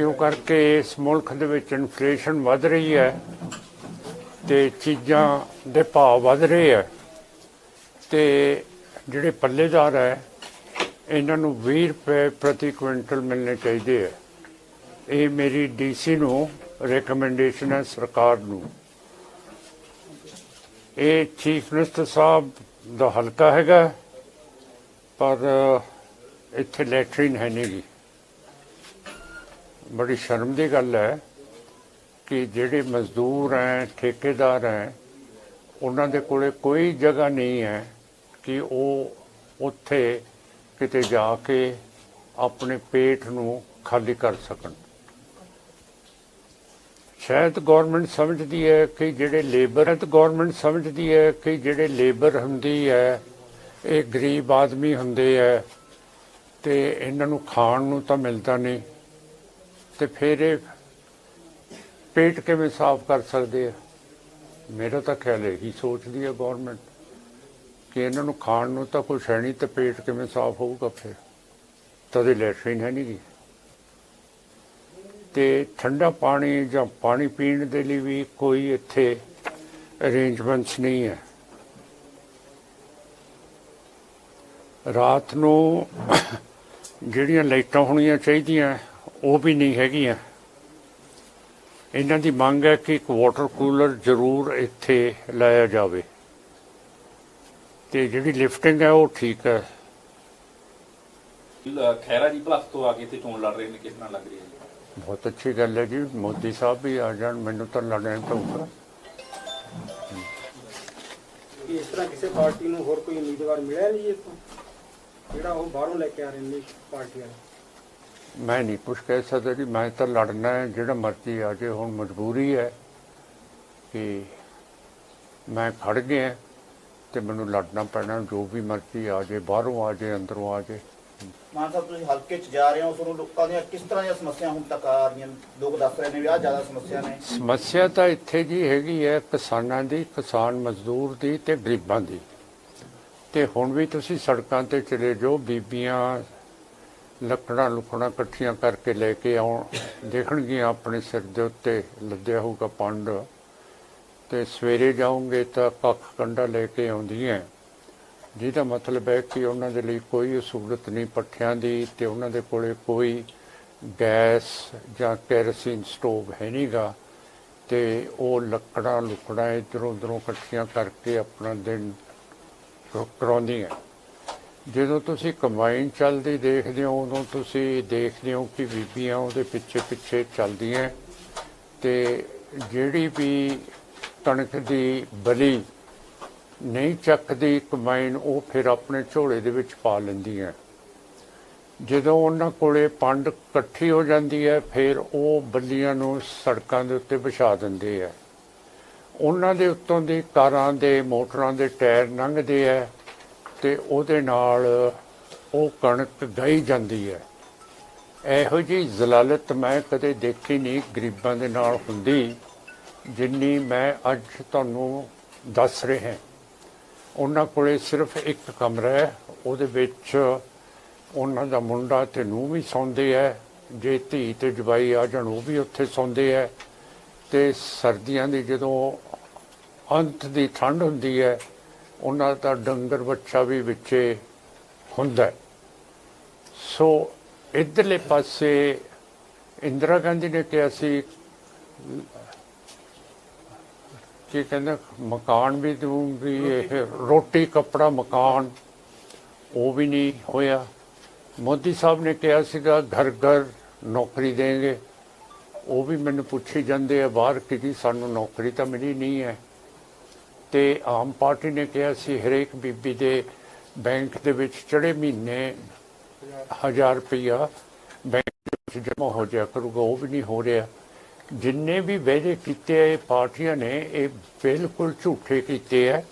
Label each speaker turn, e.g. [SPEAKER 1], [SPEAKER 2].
[SPEAKER 1] ਕਿਉਂ ਕਰਕੇ ਇਸ ਮੁਲਕ ਦੇ ਵਿੱਚ ਇਨਫਲੇਸ਼ਨ ਵੱਧ ਰਹੀ ਹੈ ਤੇ ਚੀਜ਼ਾਂ ਦੇ ਭਾਅ ਵੱਧ ਰਹੇ ਹੈ ਤੇ ਜਿਹੜੇ ਪੱਲੇਦਾਰ ਹੈ, ਇਹਨਾਂ ਨੂੰ 20 ਰੁਪਏ ਪ੍ਰਤੀ ਕੁਇੰਟਲ ਮਿਲਣੇ ਚਾਹੀਦੇ ਹੈ। ਇਹ ਮੇਰੀ ਡੀਸੀ ਨੂੰ ਰეკਮੈਂਡੇਸ਼ਨ ਹੈ, ਸਰਕਾਰ ਨੂੰ। ਇਹ ਚੀਫ ਮਿਨਿਸਟਰ ਸਾਹਿਬ ਦਾ ਹਲਕਾ ਹੈਗਾ, ਪਰ ਇੱਥੇ ਲੈਟਰਿਨ ਹੈ ਨਹੀਂਗੀ ਬੜੀ ਸ਼ਰਮ ਦੀ ਗੱਲ ਹੈ ਕਿ ਜਿਹੜੇ ਮਜ਼ਦੂਰ ਹੈ, ਠੇਕੇਦਾਰ ਹੈ, ਉਹਨਾਂ ਦੇ ਕੋਲੇ ਕੋਈ ਜਗ੍ਹਾ ਨਹੀਂ ਹੈ ਕਿ ਉਹ ਉੱਥੇ ਕਿਤੇ ਜਾ ਕੇ ਆਪਣੇ ਪੇਟ ਨੂੰ ਖਾਲੀ ਕਰ ਸਕਣ। ਸ਼ਾਇਦ ਗਵਰਨਮੈਂਟ ਸਮਝਦੀ ਹੈ ਕਿ ਜਿਹੜੇ ਲੇਬਰ ਹੈ ਗਵਰਨਮੈਂਟ ਸਮਝਦੀ ਹੈ ਕਿ ਜਿਹੜੇ ਲੇਬਰ ਹੁੰਦੀ ਹੈ, ਇਹ ਗਰੀਬ ਆਦਮੀ ਹੁੰਦੇ ਹੈ ਤੇ ਇਹਨਾਂ ਨੂੰ ਖਾਣ ਨੂੰ ਤਾਂ ਮਿਲਦਾ ਨਹੀਂ। ਤੇ ਫਿਰ ਇਹ ਪੇਟ ਕਿਵੇਂ ਸਾਫ਼ ਕਰ ਸਕਦੇ ਆ? ਮੇਰਾ ਤਾਂ ਖਿਆਲ ਇਹੀ ਸੋਚਦੀ ਹੈ ਗਵਰਨਮੈਂਟ ਕਿ ਇਹਨਾਂ ਨੂੰ ਖਾਣ ਨੂੰ ਤਾਂ ਕੁਛ ਹੈ ਨਹੀਂ ਤੇ ਪੇਟ ਕਿਵੇਂ ਸਾਫ਼ ਹੋਊਗਾ ਫਿਰ? ਤਦੇ ਲੈਟਰੀਨ ਹੈ ਨਹੀਂ ਗੀ ਤੇ ਠੰਡਾ ਪਾਣੀ ਜਾਂ ਪਾਣੀ ਪੀਣ ਦੇ ਲਈ ਵੀ ਕੋਈ ਇੱਥੇ ਅਰੇਂਜਮੈਂਟਸ ਨਹੀਂ ਹੈ। ਰਾਤ ਨੂੰ ਜਿਹੜੀਆਂ ਲਾਈਟਾਂ ਹੋਣੀਆਂ ਚਾਹੀਦੀਆਂ ਉਹ ਵੀ ਨਹੀਂ ਹੈਗੀਆਂ। ਇਹਨਾਂ ਦੀ ਮੰਗ ਹੈ ਕਿ ਇੱਕ ਵਾਟਰ ਕੂਲਰ ਜ਼ਰੂਰ ਇੱਥੇ ਲਾਇਆ ਜਾਵੇ। ਤੇ ਜਿਹੜੀ ਲਿਫਟਿੰਗ ਹੈ ਉਹ ਠੀਕ ਹੈ।
[SPEAKER 2] ਖਹਿਰਾ ਜੀ ਭਲੱਖ ਤੋਂ ਆ ਕੇ ਇੱਥੇ ਚੋਣ ਲੜ ਰਹੇ ਨੇ ਕਿਸ ਤਰ੍ਹਾਂ ਲੱਗ ਰਹੀ ਹੈ
[SPEAKER 1] ਬਹੁਤ ਅੱਛੀ ਗੱਲ ਹੈ ਜੀ। ਮੋਦੀ ਸਾਹਿਬ ਵੀ ਆ ਜਾਣ ਮੈਨੂੰ ਤਾਂ ਲੜਨਾ ਹੀ ਪਊਗਾ
[SPEAKER 3] ਇਸ ਤਰ੍ਹਾਂ ਕਿਸੇ ਪਾਰਟੀ ਨੂੰ ਹੋਰ ਕੋਈ ਉਮੀਦਵਾਰ ਮਿਲਿਆ ਨਹੀਂ ਇੱਥੋਂ? ਜਿਹੜਾ ਉਹ ਬਾਹਰੋਂ ਲੈ ਕੇ ਆ ਰਹੇ ਨੇ ਪਾਰਟੀਆਂ
[SPEAKER 1] ਮੈਂ ਨਹੀਂ ਕੁਛ ਕਹਿ ਸਕਦਾ ਜੀ ਮੈਂ ਤਾਂ ਲੜਨਾ ਹੈ ਜਿਹੜਾ ਮਰਜ਼ੀ ਆ ਜੇ ਹੁਣ ਮਜਬੂਰੀ ਹੈ ਕਿ ਮੈਂ ਖੜ ਗਿਆ ਤੇ ਮੈਨੂੰ ਲੜਨਾ ਪੈਣਾ ਜੋ ਵੀ ਮਰਜ਼ੀ ਆ ਜੇ ਬਾਹਰੋਂ ਆ ਜੇ ਅੰਦਰੋਂ ਆ ਜੇ
[SPEAKER 4] ਮਾਨ ਸਾਹਿਬ ਤੁਸੀਂ ਹਲਕੇ 'ਚ ਜਾ ਰਹੇ ਹੋ ਤੁਹਾਨੂੰ ਲੋਕਾਂ ਦੀਆਂ ਕਿਸ ਤਰ੍ਹਾਂ ਦੀਆਂ ਸਮੱਸਿਆ ਹੁਣ ਤੱਕ ਆ ਰਹੀਆਂ ਲੋਕ ਦੱਸ ਰਹੇ ਨੇ ਵੀ ਆਹ ਜ਼ਿਆਦਾ ਸਮੱਸਿਆ ਨੇ।
[SPEAKER 1] ਸਮੱਸਿਆ ਤਾਂ ਇੱਥੇ ਜੀ ਹੈਗੀ ਹੈ ਕਿਸਾਨਾਂ ਦੀ ਕਿਸਾਨ ਮਜ਼ਦੂਰ ਦੀ ਤੇ ਗਰੀਬਾਂ ਦੀ। ਤੇ ਹੁਣ ਵੀ ਤੁਸੀਂ ਸੜਕਾਂ ਤੇ ਚਲੇ ਜਾਓ ਬੀਬੀਆਂ ਲੱਕੜਾਂ ਲੁਕੜਾਂ ਇਕੱਠੀਆਂ ਕਰਕੇ ਲੈ ਕੇ ਆਉਣ। ਦੇਖਣਗੀਆਂ ਆਪਣੇ ਸਿਰ ਦੇ ਉੱਤੇ ਲੱਦਿਆ ਹੋਊਗਾ ਪੰਡ। ਤੇ ਸਵੇਰੇ ਜਾਓਗੇ ਤਾਂ ਕੱਖ ਕੰਡਾ ਲੈ ਕੇ ਆਉਂਦੀਆਂ। ਜਿਹਦਾ ਮਤਲਬ ਹੈ ਕਿ ਉਹਨਾਂ ਦੇ ਲਈ ਕੋਈ ਸਹੂਲਤ ਨਹੀਂ ਪੱਠਿਆਂ ਦੀ ਤੇ ਉਹਨਾਂ ਦੇ ਕੋਲੇ ਕੋਈ ਗੈਸ ਜਾਂ ਕੈਰੋਸਿਨ ਸਟੋਵ ਹੈ ਨਹੀਂਗਾ। ਤੇ ਉਹ ਲੱਕੜਾਂ ਲੁਕੜਾਂ ਇਧਰੋਂ ਉਧਰੋਂ ਇਕੱਠੀਆਂ ਕਰਕੇ ਆਪਣਾ ਦਿਨ ਕ- ਕਰਾਉਂਦੀਆਂ। ਜਦੋਂ ਤੁਸੀਂ ਕੰਬਾਈਨ ਚੱਲਦੀ ਦੇਖਦੇ ਹੋ, ਉਦੋਂ ਤੁਸੀਂ ਦੇਖਦੇ ਹੋ ਕਿ ਬੀਬੀਆਂ ਉਹਦੇ ਪਿੱਛੇ ਪਿੱਛੇ ਚੱਲਦੀਆਂ ਤੇ ਜਿਹੜੀ ਵੀ ਕਣਕ ਦੀ ਬਲੀ ਨਹੀਂ ਚੱਕਦੀ ਕੰਬਾਈਨ, ਉਹ ਫਿਰ ਆਪਣੇ ਝੋਲੇ ਦੇ ਵਿੱਚ ਪਾ ਲੈਂਦੀਆਂ ਜਦੋਂ ਉਹਨਾਂ ਕੋਲੇ ਪੰਡ ਇਕੱਠੀ ਹੋ ਜਾਂਦੀ ਹੈ, ਫਿਰ ਉਹ ਬੱਲੀਆਂ ਨੂੰ ਸੜਕਾਂ ਦੇ ਉੱਤੇ ਵਿਛਾ ਦਿੰਦੇ ਆ ਉਹਨਾਂ ਦੇ ਉੱਤੋਂ ਦੀ ਕਾਰਾਂ ਦੇ ਮੋਟਰਾਂ ਦੇ ਟਾਇਰ ਲੰਘਦੇ ਆ ਤੇ ਉਹਦੇ ਨਾਲ ਉਹ ਕਣਕ ਗਈ ਜਾਂਦੀ ਹੈ। ਇਹੋ ਜੀ ਜ਼ਲਾਲਤ ਮੈਂ ਕਦੇ ਦੇਖੀ ਨਹੀਂ, ਗਰੀਬਾਂ ਦੇ ਨਾਲ ਹੁੰਦੀ, ਜਿੰਨੀ ਮੈਂ ਅੱਜ ਤੁਹਾਨੂੰ ਦੱਸ ਰਿਹਾ ਉਹਨਾਂ ਕੋਲੇ ਸਿਰਫ ਇੱਕ ਕਮਰਾ ਹੈ, ਉਹਦੇ ਵਿੱਚ ਉਹਨਾਂ ਦਾ ਮੁੰਡਾ ਤੇ ਨੂੰ ਵੀ ਸੌਂਦੇ ਐ ਜੇ ਧੀ ਤੇ ਜਵਾਈ ਆ ਜਾਣ ਉਹ ਵੀ ਉੱਥੇ ਸੌਂਦੇ ਐ ਤੇ ਸਰਦੀਆਂ ਦੀ ਜਦੋਂ ਅੰਤ ਦੀ ਠੰਡ ਹੁੰਦੀ ਹੈ ਉਹਨਾਂ ਦਾ ਡੰਗਰ ਬੱਚਾ ਵੀ ਵਿੱਚੇ ਹੁੰਦਾ ਸੋ ਇਧਰਲੇ ਪਾਸੇ ਇੰਦਰਾ ਗਾਂਧੀ ਨੇ ਕਿਹਾ ਸੀ, ਕਿ ਕਹਿੰਦਾ, ਮਕਾਨ ਵੀ ਦੂੰਗੀ ਇਹ ਰੋਟੀ, ਕੱਪੜਾ, ਮਕਾਨ, ਉਹ ਵੀ ਨਹੀਂ ਹੋਇਆ। ਮੋਦੀ ਸਾਹਿਬ ਨੇ ਕਿਹਾ ਸੀਗਾ, ਘਰ ਘਰ ਨੌਕਰੀ ਦੇਂਗੇ ਉਹ ਵੀ ਮੈਨੂੰ ਪੁੱਛੀ ਜਾਂਦੇ ਆ, ਬਾਹਰ ਕਿ ਜੀ ਸਾਨੂੰ ਨੌਕਰੀ ਤਾਂ ਮਿਲੀ ਨਹੀਂ ਹੈ। ਤੇ ਆਮ ਪਾਰਟੀ ਨੇ ਕਿਹਾ ਸੀ ਹਰੇਕ ਬੀਬੀ ਦੇ ਬੈਂਕ ਦੇ ਵਿੱਚ ਚੜੇ ਮਹੀਨੇ 1000 ਰੁਪਇਆ ਬੈਂਕ ਵਿੱਚ ਜਮ੍ਹਾਂ ਹੋ ਜਾ ਕਰੂਗਾ, ਉਹ ਵੀ ਨਹੀਂ ਹੋ ਰਿਹਾ। ਜਿੰਨੇ ਵੀ ਵਾਅਦੇ ਕੀਤੇ ਆ, ਇਹ ਪਾਰਟੀਆਂ ਨੇ, ਇਹ ਬਿਲਕੁਲ ਝੂਠੇ ਕੀਤੇ ਆ।